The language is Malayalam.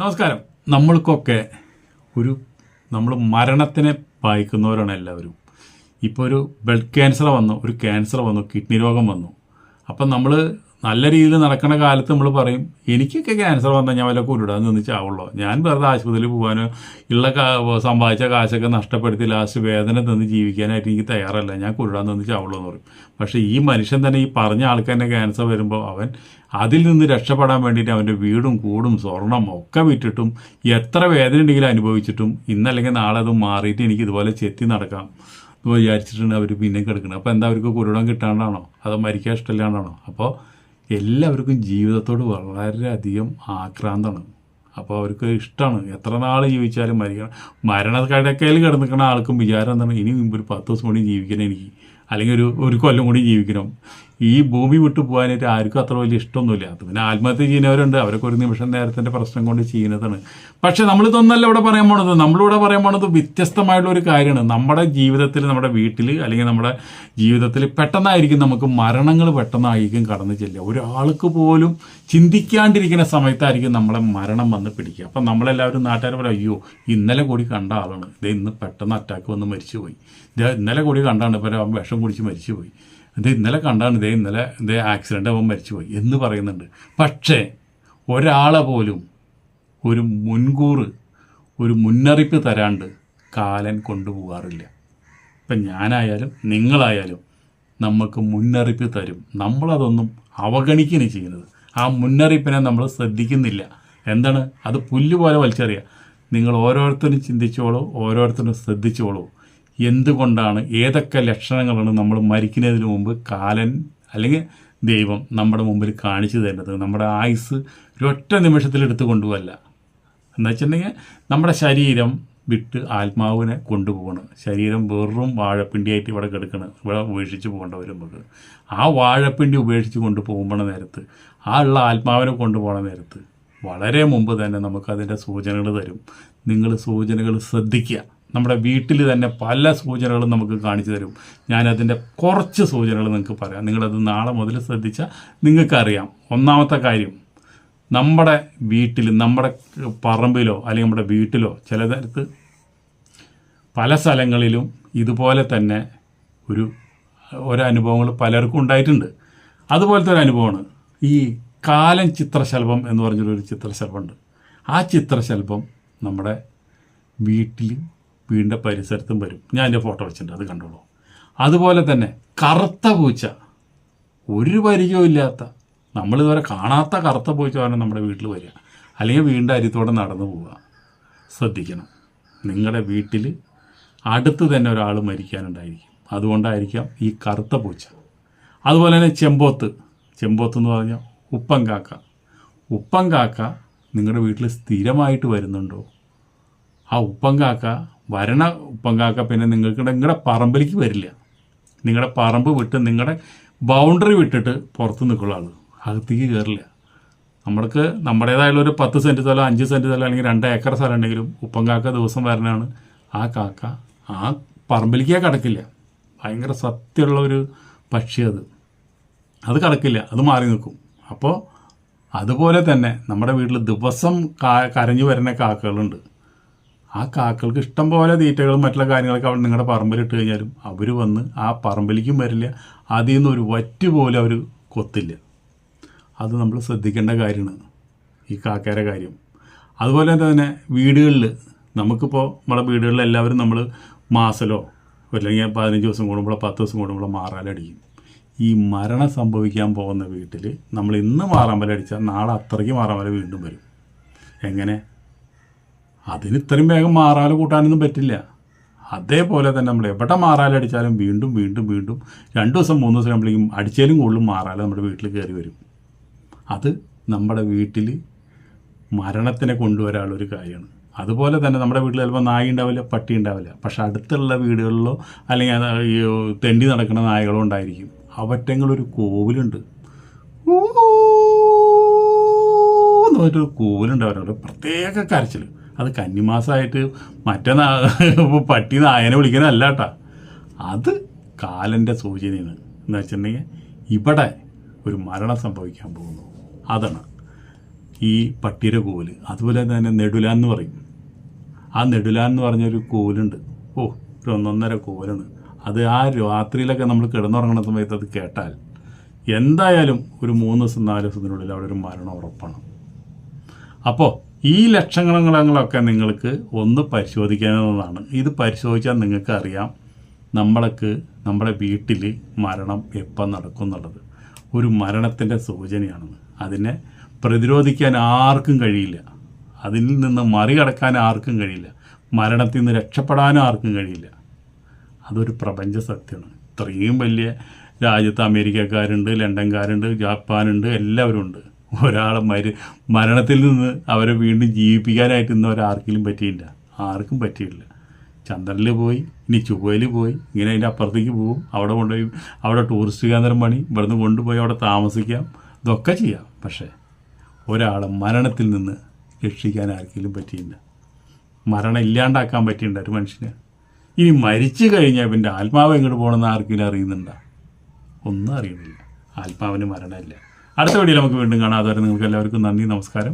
നമസ്കാരം. നമ്മൾക്കൊക്കെ ഒരു നമ്മൾ മരണത്തിനെ പായിക്കുന്നവരാണ് എല്ലാവരും. ഇപ്പോൾ ഒരു ബ്ലഡ് ക്യാൻസർ വന്നു ഒരു ക്യാൻസർ വന്നു കിഡ്നി രോഗം വന്നു. അപ്പം നമ്മൾ നല്ല രീതിയിൽ നടക്കുന്ന കാലത്ത് നമ്മൾ പറയും എനിക്കൊക്കെ ക്യാൻസർ വന്നാൽ ഞാൻ വല്ല കുരുടാൻ നിന്ന് ഞാൻ വെറുതെ ആശുപത്രിയിൽ പോകാനോ ഉള്ള സമ്പാദിച്ച കാശൊക്കെ നഷ്ടപ്പെടുത്തി ലാസ്റ്റ് വേദന തന്ന് ജീവിക്കാനായിട്ട് എനിക്ക് തയ്യാറല്ല. ഞാൻ കുരുടാൻ നിന്ന് എന്ന് പറയും. പക്ഷേ ഈ മനുഷ്യൻ തന്നെ ഈ പറഞ്ഞ ആൾക്ക് തന്നെ ക്യാൻസർ വരുമ്പോൾ അവൻ അതിൽ നിന്ന് രക്ഷപ്പെടാൻ വേണ്ടിയിട്ട് അവന്റെ വീടും കൂടും സ്വർണം ഒക്കെ വിറ്റിട്ടും എത്ര വേദന ഉണ്ടെങ്കിലും അനുഭവിച്ചിട്ടും ഇന്നല്ലെങ്കിൽ നാളെ അത് മാറിയിട്ട് എനിക്ക് ഇതുപോലെ ചെത്തി നടക്കാം വിചാരിച്ചിട്ടുണ്ട് വിചാരിച്ചിട്ടാണ് അവർ പിന്നെ കിടക്കുന്നത് അപ്പോൾ എന്താ അവർക്ക് കുരുടം കിട്ടാണ്ടാണോ? അതോ മരിക്കാൻ ഇഷ്ടമില്ലാണ്ടാണോ? അപ്പോൾ എല്ലാവർക്കും ജീവിതത്തോട് വളരെയധികം ആക്രാന്തമാണ് അപ്പോൾ അവർക്ക് ഇഷ്ടമാണ് എത്ര നാൾ ജീവിച്ചാലും മരിക്കണം. മരണക്കടക്കയിൽ കിടന്നിക്കുന്ന ആൾക്കും വിചാരം എന്താണ്? ഇനി ഒരു പത്ത് ദിവസം കൂടി ജീവിക്കണം എനിക്ക്. അല്ലെങ്കിൽ ഒരു ഒരു കൊല്ലം കൂടി ജീവിക്കണം. ഈ ഭൂമി വിട്ടു പോകാനായിട്ട് ആർക്കും അത്ര വലിയ ഇഷ്ടമൊന്നുമില്ല. അത് പിന്നെ ആത്മഹത്യ ചെയ്യുന്നവരുണ്ട്. അവരൊക്കെ ഒരു നിമിഷം നേരത്തിന്റെ പ്രശ്നം കൊണ്ട് ചെയ്യുന്നതാണ്. പക്ഷെ നമ്മളിതൊന്നല്ല ഇവിടെ പറയാൻ പോണത്. നമ്മളിവിടെ പറയാൻ പോണത് വ്യത്യസ്തമായിട്ടുള്ള ഒരു കാര്യമാണ്. നമ്മുടെ ജീവിതത്തിൽ നമ്മുടെ വീട്ടിൽ അല്ലെങ്കിൽ നമ്മുടെ ജീവിതത്തിൽ പെട്ടെന്നായിരിക്കും നമുക്ക് മരണങ്ങൾ പെട്ടെന്നായിരിക്കും കടന്നു ചെല്ലുക. ഒരാൾക്ക് പോലും ചിന്തിക്കാണ്ടിരിക്കുന്ന സമയത്തായിരിക്കും നമ്മളെ മരണം വന്ന് പിടിക്കുക. അപ്പം നമ്മളെല്ലാവരും നാട്ടുകാർ പറയും അയ്യോ ഇന്നലെ കൂടി കണ്ട ആളാണ്. ഇത് ഇന്ന് പെട്ടെന്ന് അറ്റാക്ക് വന്ന് മരിച്ചുപോയി. ഇന്നലെ കൂടി കണ്ടാണ് അവൻ വിഷം കുടിച്ച് മരിച്ചുപോയി. ഇത് ഇന്നലെ കണ്ടാണ് ഇതേ ഇന്നലെ ഇതേ ആക്സിഡന്റ് അവൻ മരിച്ചുപോയി എന്ന് പറയുന്നുണ്ട്. പക്ഷേ ഒരാളെ പോലും ഒരു മുൻകൂർ ഒരു മുന്നറിയിപ്പ് തരാണ്ട് കാലൻ കൊണ്ടുപോകാറില്ല. ഇപ്പം ഞാനായാലും നിങ്ങളായാലും നമുക്ക് മുന്നറിയിപ്പ് തരും. നമ്മളതൊന്നും അവഗണിക്കുകയാണ് ചെയ്യുന്നത്. ആ മുന്നറിയിപ്പിനെ നമ്മൾ ശ്രദ്ധിക്കുന്നില്ല. എന്താണ്? അത് പുല്ല് പോലെ വലിച്ചെറിയുക നിങ്ങൾ ഓരോരുത്തരും ചിന്തിച്ചോളൂ ഓരോരുത്തരും ശ്രദ്ധിച്ചോളൂ. എന്തുകൊണ്ടാണ് ഏതൊക്കെ ലക്ഷണങ്ങളാണ് നമ്മൾ മരിക്കുന്നതിന് മുമ്പ് കാലൻ അല്ലെങ്കിൽ ദൈവം നമ്മുടെ മുമ്പിൽ കാണിച്ചു തരുന്നത്? നമ്മുടെ ആയുസ് ഒരൊറ്റ നിമിഷത്തിൽ എടുത്തു കൊണ്ടുപോകല്ല. എന്ന് വെച്ചിട്ടുണ്ടെങ്കിൽ നമ്മുടെ ശരീരം വിട്ട് ആത്മാവിനെ കൊണ്ടുപോകണം. ശരീരം വെറും വാഴപ്പിണ്ടിയായിട്ട് ഇവിടെ കിടക്കണം. ഇവിടെ ഉപേക്ഷിച്ച് പോകേണ്ട വരും നമുക്ക്. ആ വാഴപ്പിണ്ടി ഉപേക്ഷിച്ച് കൊണ്ടുപോകുമ്പോൾ നേരത്ത് ആ ഉള്ള ആത്മാവിനെ കൊണ്ടുപോകണ നേരത്ത് വളരെ മുമ്പ് തന്നെ നമുക്കതിന്റെ സൂചനകൾ തരും. നിങ്ങൾ സൂചനകൾ ശ്രദ്ധിക്കുക. നമ്മുടെ വീട്ടിൽ തന്നെ പല സൂചനകളും നമുക്ക് കാണിച്ചു തരും. ഞാനതിന്റെ കുറച്ച് സൂചനകൾ നിങ്ങൾക്ക് പറയാം. നിങ്ങളത് നാളെ മുതൽ ശ്രദ്ധിച്ചാൽ നിങ്ങൾക്കറിയാം. ഒന്നാമത്തെ കാര്യം നമ്മുടെ വീട്ടിൽ നമ്മുടെ പറമ്പിലോ അല്ലെങ്കിൽ നമ്മുടെ വീട്ടിലോ ചില തരത്ത് പല സ്ഥലങ്ങളിലും ഇതുപോലെ തന്നെ ഒരു ഒരനുഭവങ്ങൾ പലർക്കും ഉണ്ടായിട്ടുണ്ട്. അതുപോലത്തെ ഒരു അനുഭവമാണ് ഈ കാലം ചിത്രശലഭം എന്ന് പറഞ്ഞൊരു ചിത്രശലഭമുണ്ട്. ആ ചിത്രശലഭം നമ്മുടെ വീട്ടിൽ വീടിന്റെ പരിസരത്തും വരും. ഞാൻ എന്റെ ഫോട്ടോ വെച്ചിട്ടുണ്ട് അത് കണ്ടോളൂ. അതുപോലെ തന്നെ കറുത്ത പൂച്ച ഒരു പരിചയവും ഇല്ലാത്ത നമ്മളിതുവരെ കാണാത്ത കറുത്ത പൂച്ച വേണം നമ്മുടെ വീട്ടിൽ വരിക. അല്ലെങ്കിൽ വീടിന്റെ അരിത്തോടെ നടന്നു പോവുക. ശ്രദ്ധിക്കണം. നിങ്ങളുടെ വീട്ടിൽ അടുത്ത് തന്നെ ഒരാൾ മരിക്കാനുണ്ടായിരിക്കും. അതുകൊണ്ടായിരിക്കാം ഈ കറുത്ത പൂച്ച. അതുപോലെ തന്നെ ചെമ്പോത്ത്. ചെമ്പോത്ത് എന്ന് പറഞ്ഞാൽ ഉപ്പം കാക്ക ഉപ്പം കാക്ക നിങ്ങളുടെ വീട്ടിൽ സ്ഥിരമായിട്ട് വരുന്നുണ്ടോ? ആ ഉപ്പം കാക്ക വരണ പങ്കാക്ക കാക്ക പിന്നെ നിങ്ങൾക്ക് നിങ്ങളുടെ പറമ്പിലേക്ക് വരില്ല. നിങ്ങളുടെ പറമ്പ് വിട്ട് നിങ്ങളുടെ ബൗണ്ടറി വിട്ടിട്ട് പുറത്ത് നിൽക്കുള്ള ആൾ അകത്തേക്ക് കയറില്ല നമ്മൾക്ക് നമ്മുടേതായുള്ള ഒരു പത്ത് സെന്റ് സ്ഥലം അഞ്ച് സെന്റ് സ്ഥലം അല്ലെങ്കിൽ രണ്ട് ഏക്കർ സ്ഥലം ഉണ്ടെങ്കിലും ഉപ്പങ്കാക്ക ദിവസം വരണതാണ് ആ കാക്ക ആ പറമ്പിലേക്കേ കടക്കില്ല. ഭയങ്കര സത്യമുള്ള ഒരു പക്ഷി അത്. അത് കടക്കില്ല. അത് മാറി നിൽക്കും. അപ്പോൾ അതുപോലെ തന്നെ നമ്മുടെ വീട്ടിൽ ദിവസം കരഞ്ഞു വരുന്ന കാക്കകളുണ്ട്. ആ കാക്കകൾക്ക് ഇഷ്ടം പോലെ തീറ്റകളും മറ്റുള്ള കാര്യങ്ങളൊക്കെ അവിടെ നിങ്ങളുടെ പറമ്പിലിട്ട് കഴിഞ്ഞാലും അവർ വന്ന് ആ പറമ്പിലേക്കും വരില്ല. അതിൽ നിന്ന് ഒരു വറ്റ് അവർ കൊത്തില്ല. അത് നമ്മൾ ശ്രദ്ധിക്കേണ്ട കാര്യമാണ് ഈ കാക്കയുടെ കാര്യം. അതുപോലെ തന്നെ വീടുകളിൽ നമുക്കിപ്പോൾ നമ്മുടെ വീടുകളിൽ എല്ലാവരും നമ്മൾ മാസലോ അല്ലെങ്കിൽ പതിനഞ്ച് ദിവസം കൂടുമ്പോൾ പത്ത് ദിവസം കൂടുമ്പോൾ മാറാലടിക്കും ഈ മരണം സംഭവിക്കാൻ പോകുന്ന വീട്ടിൽ നമ്മൾ ഇന്ന് മാറാമ്പലടിച്ചാൽ നാളെ അത്രയ്ക്ക് മാറാമ്പല വീണ്ടും വരും. എങ്ങനെ? അതിന് ഇത്രയും വേഗം മാറാൽ കൂട്ടാനൊന്നും പറ്റില്ല. അതേപോലെ തന്നെ നമ്മൾ എവിടെ മാറാലടിച്ചാലും വീണ്ടും വീണ്ടും വീണ്ടും രണ്ട് ദിവസം മൂന്ന് ദിവസം ആകുമ്പോഴേക്കും അടിച്ചാലും കൂടുതലും മാറാല നമ്മുടെ വീട്ടിൽ കയറി വരും. അത് നമ്മുടെ വീട്ടിൽ മരണത്തിനെ കൊണ്ടുവരാനുള്ളൊരു കാര്യമാണ്. അതുപോലെ തന്നെ നമ്മുടെ വീട്ടിൽ ചിലപ്പോൾ നായ ഉണ്ടാവില്ല പട്ടി ഉണ്ടാവില്ല. പക്ഷെ അടുത്തുള്ള വീടുകളിലോ അല്ലെങ്കിൽ ഈ തെണ്ടി നടക്കുന്ന നായകളോ ഉണ്ടായിരിക്കും. അവറ്റങ്ങളൊരു കോവിലുണ്ട്. എന്ന് പറഞ്ഞിട്ടൊരു കോവിലുണ്ട് അവരുടെ പ്രത്യേക കരച്ചിൽ അത് കന്നിമാസമായിട്ട് മറ്റേ പട്ടി നായനെ വിളിക്കുന്നതല്ല കേട്ടാ അത് കാലന്റെ സൂചനയാണ്. എന്ന് വെച്ചിട്ടുണ്ടെങ്കിൽ ഇവിടെ ഒരു മരണം സംഭവിക്കാൻ പോകുന്നു. അതാണ് ഈ പട്ടിയുടെ കോൽ അതുപോലെ തന്നെ നെടുലാൻ എന്ന് പറയും. ആ നെടുലാൻ എന്ന് പറഞ്ഞൊരു കോലുണ്ട് ഓ ഒരു ഒന്നൊന്നര കോലാണ് അത് ആ രാത്രിയിലൊക്കെ നമ്മൾ കിടന്നുറങ്ങുന്ന സമയത്ത് അത് കേട്ടാൽ എന്തായാലും ഒരു മൂന്ന് ദിവസം നാല് ദിവസത്തിനുള്ളിൽ അവിടെ ഒരു മരണം ഉറപ്പാണ്. അപ്പോൾ ഈ ലക്ഷണങ്ങളൊക്കെ നിങ്ങൾക്ക് ഒന്ന് പരിശോധിക്കാവുന്നതാണ് ഇത് പരിശോധിച്ചാൽ നിങ്ങൾക്ക് അറിയാം നമ്മൾക്ക് നമ്മുടെ വീട്ടിൽ മരണം എപ്പം നടക്കും എന്നുള്ളത് ഒരു മരണത്തിന്റെ സൂചനയാണ് അതിനെ പ്രതിരോധിക്കാൻ ആർക്കും കഴിയില്ല. അതിൽ നിന്ന് മറികടക്കാൻ ആർക്കും കഴിയില്ല. മരണത്തിൽ നിന്ന് രക്ഷപ്പെടാനും ആർക്കും കഴിയില്ല. അതൊരു പ്രപഞ്ച സത്യമാണ്. ഇത്രയും വലിയ രാജ്യത്ത് അമേരിക്കക്കാരുണ്ട് ലണ്ടൻകാരുണ്ട് ജപ്പാനുണ്ട് എല്ലാവരും ഉണ്ട് ഒരാളെ മര മരണത്തിൽ നിന്ന് അവരെ വീണ്ടും ജീവിപ്പിക്കാനായിട്ട് ഇന്ന് ഒരാർക്കെങ്കിലും പറ്റിയില്ല. ആർക്കും പറ്റിയില്ല. ചന്ദ്രനിൽ പോയി ഇനി ചുവയിൽ പോയി ഇങ്ങനെ അതിന്റെ അപ്പുറത്തേക്ക് പോകും. അവിടെ കൊണ്ടുപോയി അവിടെ ടൂറിസ്റ്റ് കേന്ദ്രം പണി ഇവിടുന്ന് കൊണ്ടുപോയി അവിടെ താമസിക്കാം. ഇതൊക്കെ ചെയ്യാം. പക്ഷേ ഒരാളെ മരണത്തിൽ നിന്ന് രക്ഷിക്കാൻ ആർക്കെങ്കിലും പറ്റിയില്ല. മരണം ഇല്ലാണ്ടാക്കാൻ പറ്റിയിട്ടുണ്ട് ഒരു മനുഷ്യന്. ഇനി മരിച്ചു കഴിഞ്ഞാൽ പിന്നെ ആത്മാവ് എങ്ങോട്ട് പോകണമെന്ന് ആർക്കെങ്കിലും അറിയുന്നുണ്ടോ? ഒന്നും അറിയുന്നില്ല. ആത്മാവിന് മരണമില്ല. അടുത്ത വീഡിയോ നമുക്ക് വീണ്ടും കാണാം. അതുവരെ നിങ്ങൾക്ക് എല്ലാവർക്കും നന്ദി നമസ്കാരം.